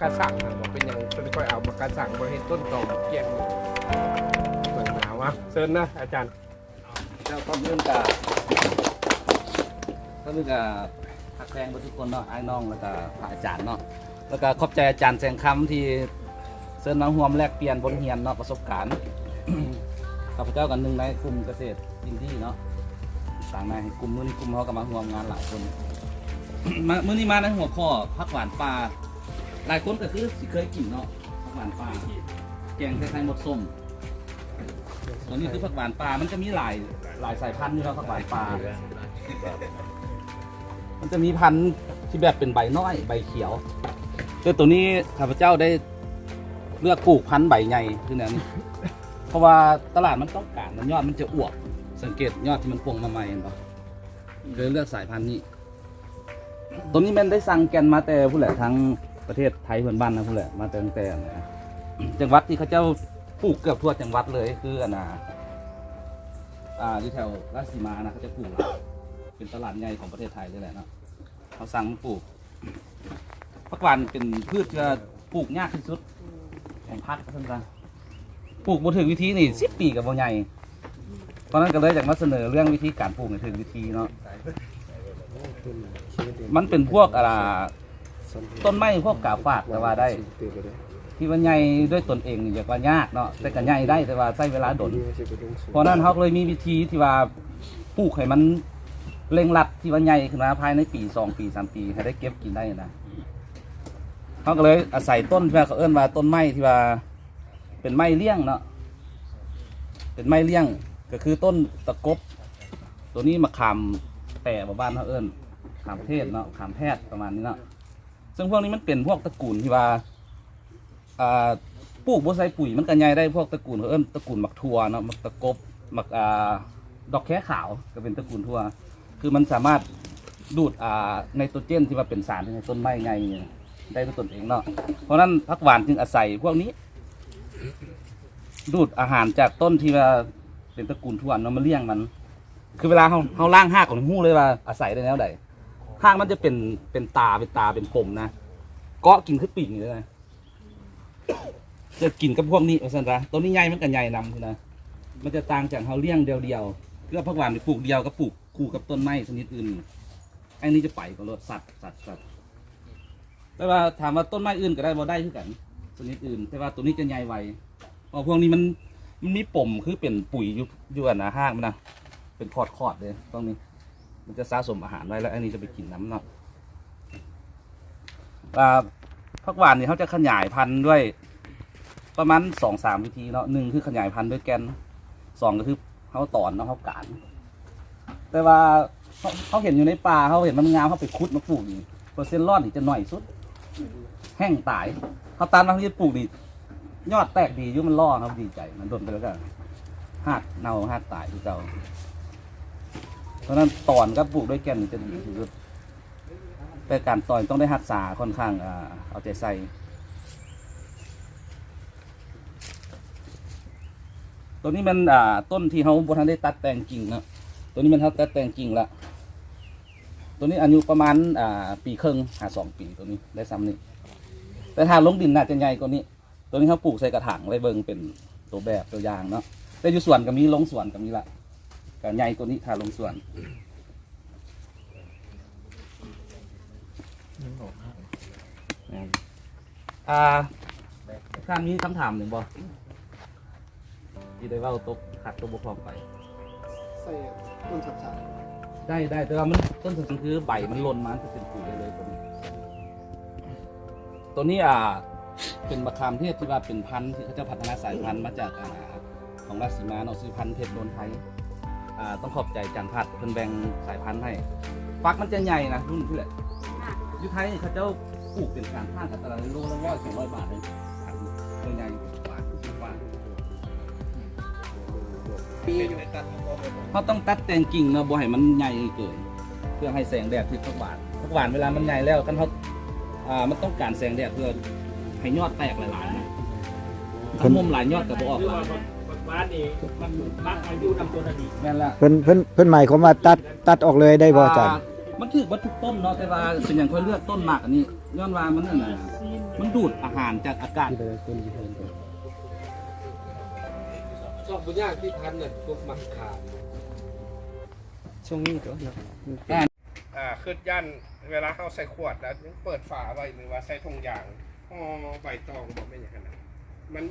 กระสังนะบอกเป็นอย่างเพิ่นค่อยเอามากระสังมาให้ต้นตอเกลี้ยงเหมือนหนาวะเชิญนะอาจารย์เจ้าก็เรื่องกับก็เรื่องกับทักแซงทุกคนเนาะไอ้น้องแล้วก็พระอาจารย์เนาะแล้วก็ขอบใจอาจารย์แสงคำที่เชิญมาร่วมแลกเปลี่ยนบนเรียนเนาะประสบการณ์ข้าพเจ้ากันหนึ่งในกลุ่มเกษตรอินดี้เนาะต่างในกลุ่มมือนี้กลุ่มเขาก็มาร่วมงานหลายคน มื้อนี้มาในหัวข้อผักหวานปลา หลายคนก็คือสิเคยกินเนาะผักหวานปลาแกงคล้ายๆหมดส้มตัวนี้คือผักหวานปลา มันจะมีหลายหลายสายพันธุ์อยู่เนาะผักหวานปลา มันจะมีพันธุ์ที่แบบเป็นใบน้อยใบเขียวแต่ตัวนี้ข้าพเจ้าได้เลือกปลูกพันธุ์ใบใหญ่คือแนวนี้ เพราะว่าตลาดมันต้องการมันยอดมันจะอวบ สังเกตยอดที่มันปงมาใหม่เห็นปะเลยเลือกสายพันธุ์นี้ ตัวนี้แมันได้สั่งแกนมาแต่ผู้แหละทั้ง ประเทศไทยเพื่อนบ้านนะผู้แหละมาต่ตั้งแต่จังหวัดที่เขาเจ้าปลูกเกือบทั่วจังหวัดเลยคืออันน่ะอ่าอยู่แถวราชสีมานะเขาจะปลูกเป็นตลาดใหญ่ของประเทศไทยเลยแหละเนาะเขาสั่งปลูกผักหวานเป็นพืชที่ปลูกยากที่สุดของภาคท่านจ้ะปลูกบนถึงวิธีนี่สิบปีกับบ่ใหญ่เพราะนั้นก็เลยอยากมาเสนอเรื่องวิธีการปลูกในถึงวิธีเนาะมันเป็นพวกอะไร ต้นไม้พวกกาฝากแต่ว่าได้ ที่ว่าใหญ่ด้วยตนเองนี่อยากว่ายากเนาะแต่ก็ใหญ่ได้แต่ว่าใช้เวลาดนเพราะนั้นเขาก็เลยมีวิธีที่ว่าปลูกให้มันเร่งรัดที่ว่าใหญ่ขึ้นมาภายในปีสองปีสามปี ให้ได้เก็บกินได้นะเขาก็เลยอาศัยต้นที่ว่าเขาเอื้นว่าต้นไม้ที่ว่าเป็นไม้เลี้ยงเนาะเป็นไม้เลี้ยงก็คือต้นตะกบ ตัวนี้มะขามแต่บ้านเขาเอิ้นขามเทศเนาะขามแพทย์ประมาณนี้เนาะ ซึ่งพวกนี้มันเป็นพวกตระกูลที่ว่าอ่าปลูกบนใส่ปุ๋ยมันกันใหญ่ได้พวกตระกูลเขาเอิ้นตระกูลหมักทัวเนาะหมักตะกบหมักอ่าดอกแค่ขาวก็เป็นตระกูลทัว คือมันสามารถดูดอ่าไนโตรเจนที่ว่าเป็นสารในต้นไม้ไงได้ด้วยตนเองเนาะเพราะฉะนั้นผักหวานจึงอาศัยพวกนี้ ดูดอาหารจากต้นที่ว่าเป็นตระกูลทวนเนาะมาเลี้ยงมัน คือเวลาเขาเขาล่างหากของหู้เลยว่าอาศัยได้แล้วใด หากมันจะเป็นเป็นตาเป็นตาเป็นผมนะเกาะกินขึ้นปีกนี่เลยนะจะกินกับพวกนี้เอาสันระต้นนี้ใหญ่มันกันใหญ่นำคือนะมันจะต่างจากเขาเลี้ยงเดียวๆเพื่อผักหวานนี่ปลูกเดียวก็ปลูกคู่กับต้นไม้ชนิดอื่นไอ้นี่จะไปกับรถสัตว์สัตว์สัตว์แต่ว่าถามว่าต้นไม้อื่นก็ได้บ่ได้คือกันชนิดอื่น แต่ว่าตัวนี้จะใหญ่ไวเพราะพวกนี้มันมันมีปมคือเป็นปุ๋ยอยู่อยู่อันะห้างมันนะเป็นคอดคอดๆเลยตรงนี้ มันจะสะสมอาหารไว้แล้ว อันนี้จะไปกินน้ำเนาะอ่าผักหวานนี่เขาจะขยายพันธุ์ด้วย ประมาณสองสามวิธีเนาะหนึ่งคือขยายพันธุ์ด้วยแกนสองก็คือเขาตอนเนาะเขาการแต่ว่าเขาเขาเห็นอยู่ในป่าเขาเห็นมันงามเขาไปคุดมาปลูกนี่เปอร์เซ็นต์รอดนี่จะหน่อยสุด แห้งตายเขาตามมาที่ปลูกนี่ยอดแตกดียุ่มันล่อครับดีใจ มันโดนไปแล้วก็หักเน่าหักตายที่เจ้า เพราะฉะนั้นตอนก็ปลูกด้วยแก่นจะดีที่สุดแต่การตอนต้องได้หักษาค่อนข้างเอาใจใส่ตัวนี้มันอ่าต้นที่เขาบทันได้ตัดแต่งกิ่งนะตัวนี้มันเขาตัดแต่งกิ่งละตัวนี้อายุประมาณอ่าปีครึ่งหาสองปีตัวนี้ได้ซ้ำนี่แต่ถ้าลงดินน่าจะใหญ่กว่านี้ ตัวนี้เขาปลูกใส่กระถางไว้เบิ่งเป็นตัวแบบตัวอย่างเนาะแต่อยู่สวนก็มีลงสวนก็มีละ ก็ใหญ่ตัวนี้ถ้าลงสวนอ่าท่านมีคำถามหนึ่งบ่ที่ได้เว่าตกขัดตัวบุคคลองไป ใส่ต้นสับสาได้ได้แต่ว่ามันต้นสำคัญคือใบมันหล่นมาจะเป็นปุ๋ยได้เลยตัวนี้ตัวนี้อ่าเป็นมะขามเทศที่ว่าเป็นพันธุ์ที่เขาจะพัฒนาสายพันธุ์มาจากอ่าของราชสีมาเนาะซื้อพันธุ์เพชรโดนไทย อ่าต้องขอบใจจันพัดเพิ่นแบ่งสายพันธุ์ให้ฟักมันจะใหญ่นะรุ่นที่แหละอยุไทยเขาเจ้าปลูกเป็นการท่างกันตลาดโลละร้อยสองร้อยบาทเลยถังตัวใหญ่กว่าสิบบาทปีเขาต้องตัดแต่งกิ่งเนาะบ่ให้มันใหญ่เกินเพื่อให้แสงแดดถึงผักหวานผักหวานเวลามันใหญ่แล้วกันเขาอ่ามันต้องการแสงแดดเพื่อให้ยอดแตกหลายๆนะถ้ามุมหลายยอดกับบ่ออกหลาย บ้านนี้มันมักอายุนำตัวนาดีแม่นละเพิ่นเพิ่นเพิ่นหมายความว่าตัดตัดออกเลยได้บ่อาจารย์ มันถือว่าทุกต้นเนาะแต่ว่าเป็นอย่างค่อยเลือกต้นหมากอันนี้ย้อนว่ามันนั่นน่ะมันดูดอาหารจากอากาศชอบบุญญาที่พันเนี่ยพวกมักขาดช่วงนี้ก็เนาะอ่าคือยันเวลาเขาใส่ขวดแล้วยังเปิดฝาไว้หรือว่าใส่ถุงยางห่อใบตองบอกไม่อย่างนั้นนะมัน